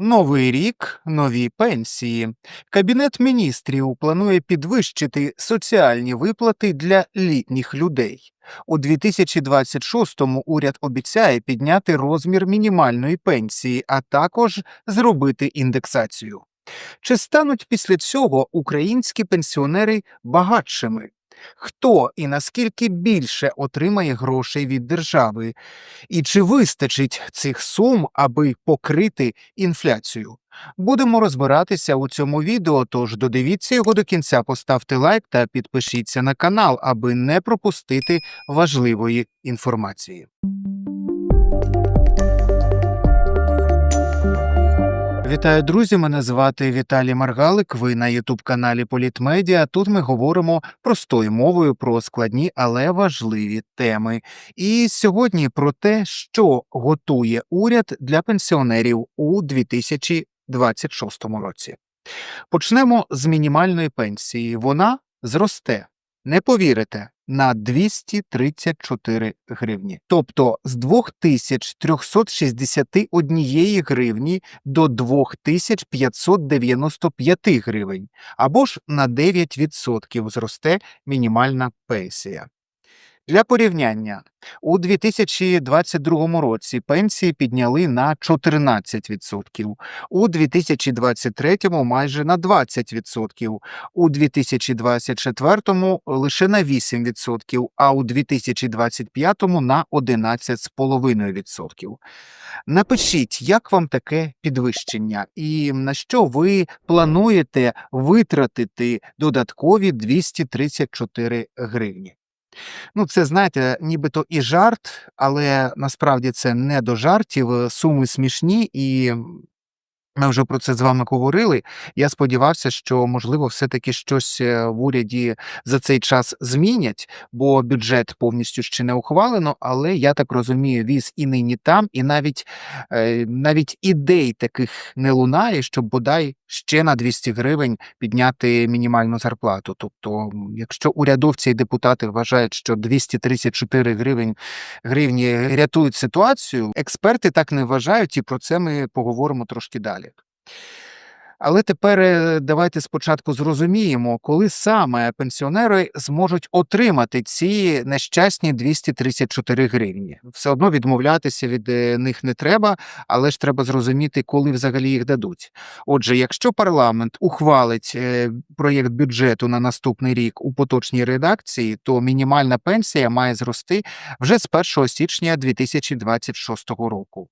Новий рік, нові пенсії. Кабінет міністрів планує підвищити соціальні виплати для літніх людей. У 2026-му уряд обіцяє підняти розмір мінімальної пенсії, а також зробити індексацію. Чи стануть після цього українські пенсіонери багатшими? Хто і наскільки більше отримає грошей від держави? І чи вистачить цих сум, аби покрити інфляцію? Будемо розбиратися у цьому відео, тож додивіться його до кінця, поставте лайк та підпишіться на канал, аби не пропустити важливої інформації. Вітаю, друзі! Мене звати Віталій Маргалик. Ви на Ютуб-каналі Політмедіа. Тут ми говоримо простою мовою про складні, але важливі теми. І сьогодні про те, що готує уряд для пенсіонерів у 2026 році. Почнемо з мінімальної пенсії. Вона зросте. Не повірите, на 234 гривні. Тобто з 2361 гривні до 2595 гривень, або ж на 9% зросте мінімальна пенсія. Для порівняння, у 2022 році пенсії підняли на 14%, у 2023 майже на 20%, у 2024 лише на 8%, а у 2025 на 11,5%. Напишіть, як вам таке підвищення і на що ви плануєте витратити додаткові 234 гривні. Ну, це знаєте, нібито і жарт, але насправді це не до жартів. е, Суми смішні, і ми вже про це з вами говорили. Я сподівався, що можливо все-таки щось е, в уряді за цей час змінять, бо бюджет повністю ще не ухвалено. Але я так розумію, віз і нині там, і навіть е, навіть ідей таких не лунає, щоб бодай ще на 200 гривень підняти мінімальну зарплату. Тобто, якщо урядовці і депутати вважають, що 234 гривень гривні рятують ситуацію, експерти так не вважають, і про це ми поговоримо трошки далі. Але тепер е, давайте спочатку зрозуміємо, коли саме пенсіонери зможуть отримати ці нещасні 234 гривні. Все одно відмовлятися від е, них не треба, але ж треба зрозуміти, коли взагалі їх дадуть. Отже, якщо парламент ухвалить е, проєкт бюджету на наступний рік у поточній редакції, то мінімальна пенсія має зрости вже з 1 січня 2026 року.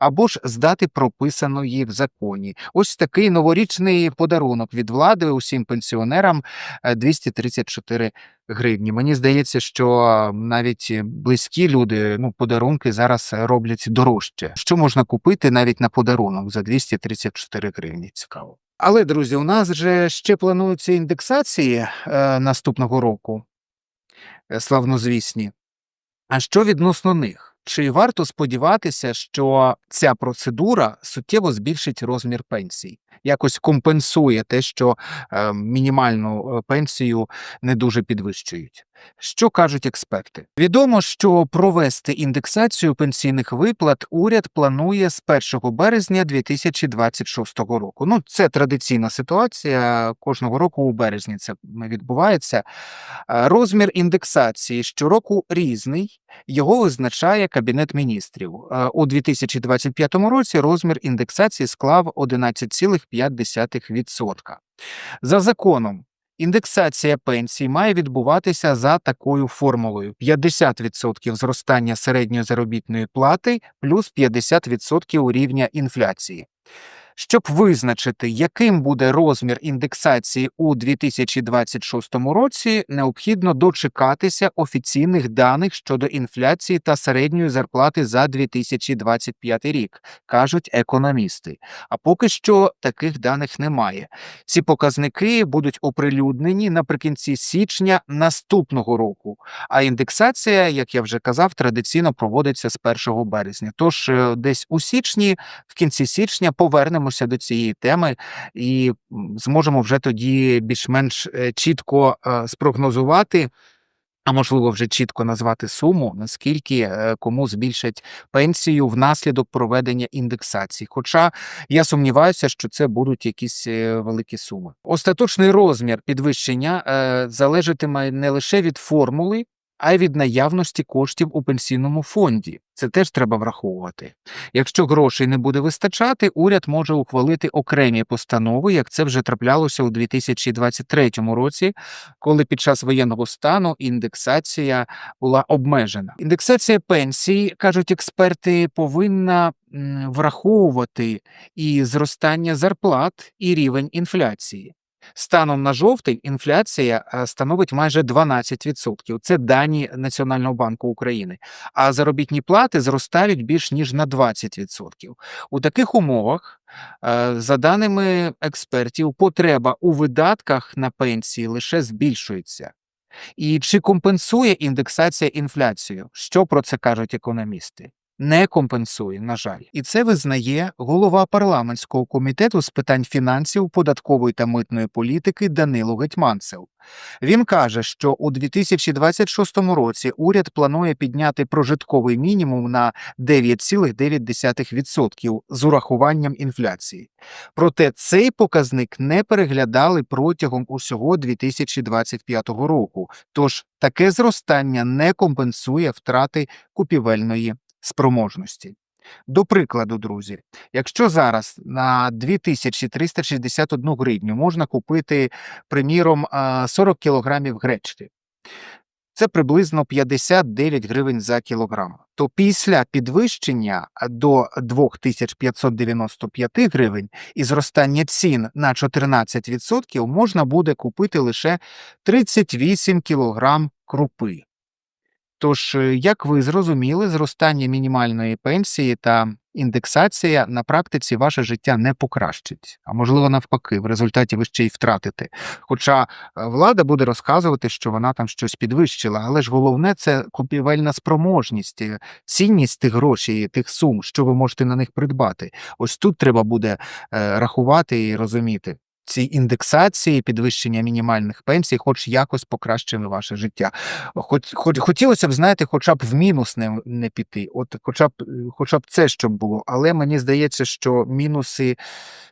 Або ж з дати прописаної в законі. Ось такий новорічний подарунок від влади усім пенсіонерам е, 234 гривні. Мені здається, що е, навіть е, близькі люди ну, подарунки зараз е, роблять дорожче. Що можна купити навіть на подарунок за 234 гривні? Цікаво. Але, друзі, у нас же ще плануються індексації е, наступного року, е, славнозвісні. А що відносно них? Чи варто сподіватися, що ця процедура суттєво збільшить розмір пенсій, якось компенсує те, що е, мінімальну е, пенсію не дуже підвищують? Що кажуть експерти? Відомо, що провести індексацію пенсійних виплат уряд планує з 1 березня 2026 року. Ну, це традиційна ситуація. Кожного року у березні це відбувається. Е, Розмір індексації щороку різний. Його визначає Кабінет міністрів. У 2025 році розмір індексації склав 11,5%. За законом, індексація пенсій має відбуватися за такою формулою: 50% зростання середньої заробітної плати плюс 50% рівня інфляції. Щоб визначити, яким буде розмір індексації у 2026 році, необхідно дочекатися офіційних даних щодо інфляції та середньої зарплати за 2025 рік, кажуть економісти. А поки що таких даних немає. Ці показники будуть оприлюднені наприкінці січня наступного року. А індексація, як я вже казав, традиційно проводиться з 1 березня. Тож е, десь у січні, в кінці січня, повернемося до цієї теми і зможемо вже тоді більш-менш е, чітко е, спрогнозувати. а можливо вже чітко назвати суму, наскільки е, кому збільшать пенсію внаслідок проведення індексації. Хоча я сумніваюся, що це будуть якісь великі суми. Остаточний розмір підвищення залежатиме не лише від формули, а й від наявності коштів у пенсійному фонді. Це теж треба враховувати. Якщо грошей не буде вистачати, уряд може ухвалити окремі постанови, як це вже траплялося у 2023 році, коли під час воєнного стану індексація була обмежена. Індексація пенсій, кажуть експерти, повинна враховувати і зростання зарплат, і рівень інфляції. Станом на жовтень інфляція е, становить майже 12%. Це дані Національного банку України. А заробітні плати зростають більш ніж на 20%. У таких умовах, е, за даними експертів, потреба у видатках на пенсії лише збільшується. І чи компенсує індексація інфляцію? Що про це кажуть економісти? Не компенсує, на жаль, і це визнає голова парламентського комітету з питань фінансів, податкової та митної політики Данило Гетьманцев. Він каже, що у 2026 році уряд планує підняти прожитковий мінімум на 9,9% з урахуванням інфляції. Проте цей показник не переглядали протягом усього 2025 року. Тож таке зростання не компенсує втрати купівельної спроможності. До прикладу, друзі, якщо зараз на 2361 гривню можна купити, приміром, а, 40 кілограмів гречки, це приблизно 59 гривень за кілограм, то після підвищення до 2595 гривень і зростання цін на 14% можна буде купити лише 38 кілограм крупи. Тож, е, як ви зрозуміли, зростання мінімальної пенсії та індексація на практиці ваше життя не покращить, а можливо навпаки, в результаті ви ще й втратите. Хоча е, влада буде розказувати, що вона там щось підвищила, але ж головне це купівельна спроможність, е, цінність тих грошей, тих сум, що ви можете на них придбати. Ось тут треба буде рахувати і розуміти. Ці індексації, підвищення мінімальних пенсій, хоч якось покращили ваше життя. Хоч, хоч хотілося б, знаєте, хоча б в мінус не, не піти, от хоча б, хоча б це щоб було. Але мені здається, що мінуси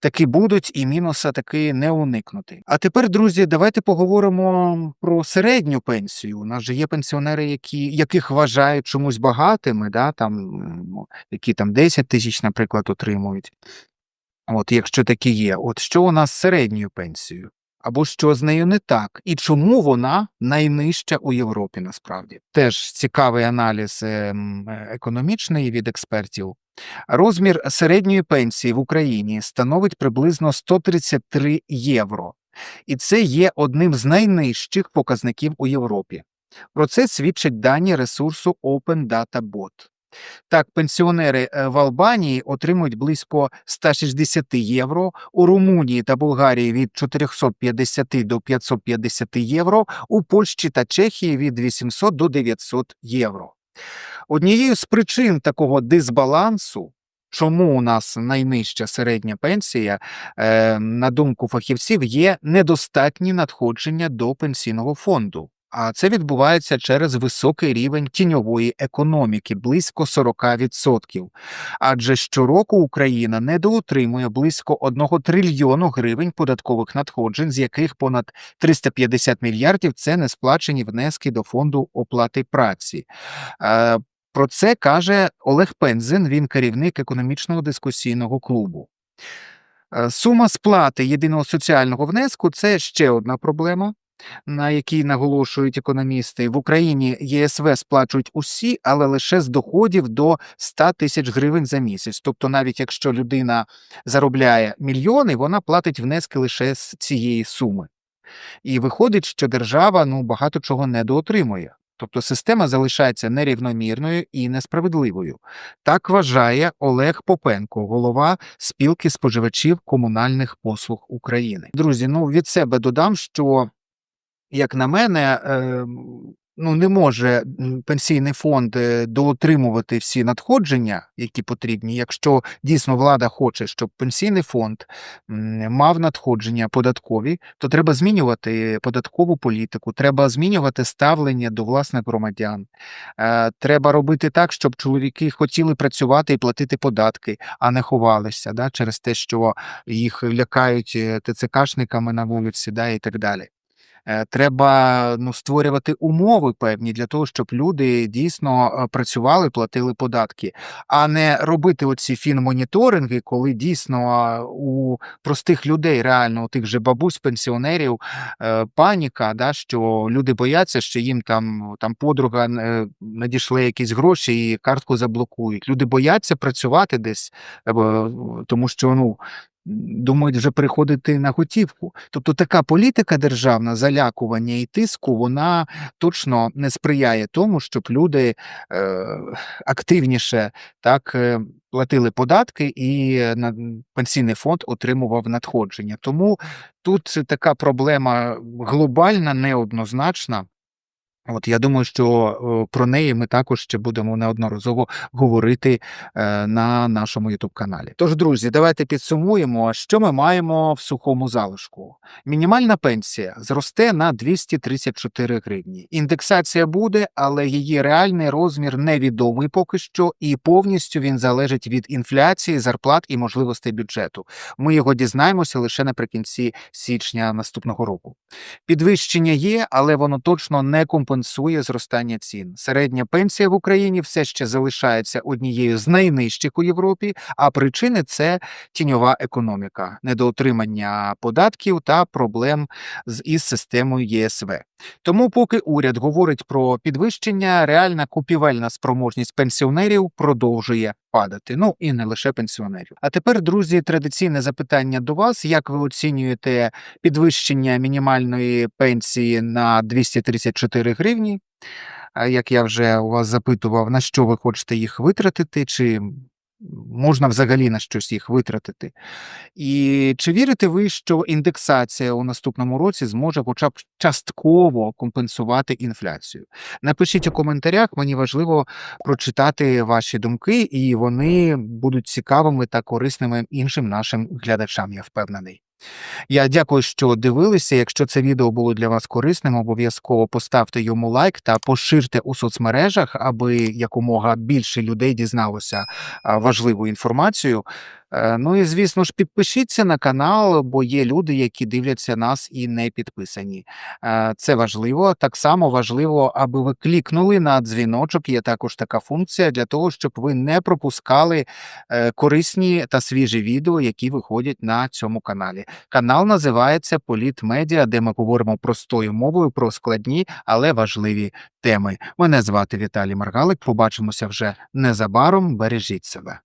таки будуть, і мінуса таки не уникнути. А тепер, друзі, давайте поговоримо про середню пенсію. У нас же є пенсіонери, які, яких вважають чомусь багатими, да, там, які там 10 тисяч, наприклад, отримують. От, якщо такі є, от що у нас з середньою пенсією? Або що з нею не так, і чому вона найнижча у Європі насправді? Теж цікавий аналіз ем, економічний від експертів. Розмір середньої пенсії в Україні становить приблизно 133 євро, і це є одним з найнижчих показників у Європі. Про це свідчать дані ресурсу Open Data Bot. Так, пенсіонери е, в Албанії отримують близько 160 євро, у Румунії та Болгарії від 450 до 550 євро, у Польщі та Чехії від 800 до 900 євро. Однією з причин такого дисбалансу, чому у нас найнижча середня пенсія, е, на думку фахівців, є недостатні надходження до пенсійного фонду. А це відбувається через високий рівень тіньової економіки близько 40%. Адже щороку Україна недоотримує близько 1 трильйону гривень податкових надходжень, з яких понад 350 мільярдів це несплачені внески до фонду оплати праці. Е, Про це каже Олег Пензин, він керівник економічного дискусійного клубу. Е, Сума сплати єдиного соціального внеску це ще одна проблема на якій наголошують економісти, в Україні ЄСВ сплачують усі, але лише з доходів до 100 тисяч гривень за місяць. Тобто, навіть якщо людина заробляє мільйони, вона платить внески лише з цієї суми. І виходить, що держава ну багато чого недоотримує. Тобто система залишається нерівномірною і несправедливою. Так вважає Олег Попенко, голова спілки споживачів комунальних послуг України. Друзі, ну від себе додам, що як на мене, ем, ну, не може пенсійний фонд е, доотримувати всі надходження, які потрібні. Якщо дійсно влада хоче, щоб пенсійний фонд мав надходження податкові, то треба змінювати податкову політику, треба змінювати ставлення до власних громадян. Е, Треба робити так, щоб чоловіки хотіли працювати і платити податки, а не ховалися да, через те, що їх лякають е, ТЦКшниками на вулиці, да, і так далі. Е, Треба ну, створювати умови певні для того, щоб люди дійсно е, працювали, платили податки, а не робити оці фінмоніторинги, коли дійсно у простих людей, реально у тих же бабусь, пенсіонерів, е, паніка, да, що люди бояться, що їм там, там подруга е, надійшли якісь гроші і картку заблокують. Люди бояться працювати десь, е, тому що ну. Думають вже переходити на готівку. Тобто така політика державна залякування і тиску, вона точно не сприяє тому, щоб люди е, активніше так е, платили податки і е, на пенсійний фонд отримував надходження. Тому тут така проблема глобальна, неоднозначна. От я думаю, що е, про неї ми також ще будемо неодноразово говорити е, на нашому youtube каналі. Тож, друзі, давайте підсумуємо, що ми маємо в сухому залишку. Мінімальна пенсія зросте на 234 гривні. Індексація буде, але її реальний розмір невідомий поки що, і повністю він залежить від інфляції, зарплат і можливостей бюджету. Ми його дізнаємося лише наприкінці січня наступного року. Підвищення є, але воно точно не компенсує зростання цін. Середня пенсія в Україні все ще залишається однією з найнижчих у Європі, а причини це тіньова економіка, недоотримання податків та проблем з із системою ЄСВ. Тому, поки уряд говорить про підвищення, реальна купівельна спроможність пенсіонерів продовжує падати. Ну і не лише пенсіонерів. А тепер, друзі, традиційне запитання до вас: як ви оцінюєте підвищення мінімальної пенсії на 234 гривні? Як я вже у вас запитував, на що ви хочете їх витратити, чи можна взагалі на щось їх витратити? І чи вірите ви, що індексація у наступному році зможе хоча б частково компенсувати інфляцію? Напишіть у коментарях, мені важливо прочитати ваші думки, і вони будуть цікавими та корисними іншим нашим глядачам, я впевнений. Я дякую, що дивилися. Якщо це відео було для вас корисним, обов'язково поставте йому лайк та поширте у соцмережах, аби якомога більше людей дізналося важливу інформацію. Е, Ну і звісно ж, підпишіться на канал, бо є люди, які дивляться нас і не підписані. Е, Це важливо. Так само важливо, аби ви клікнули на дзвіночок. Є також така функція для того, щоб ви не пропускали е, корисні та свіжі відео, які виходять на цьому каналі. Канал називається Політ Медіа, де ми говоримо простою мовою про складні, але важливі теми. Мене звати Віталій Маргалик. Побачимося вже незабаром. Бережіть себе.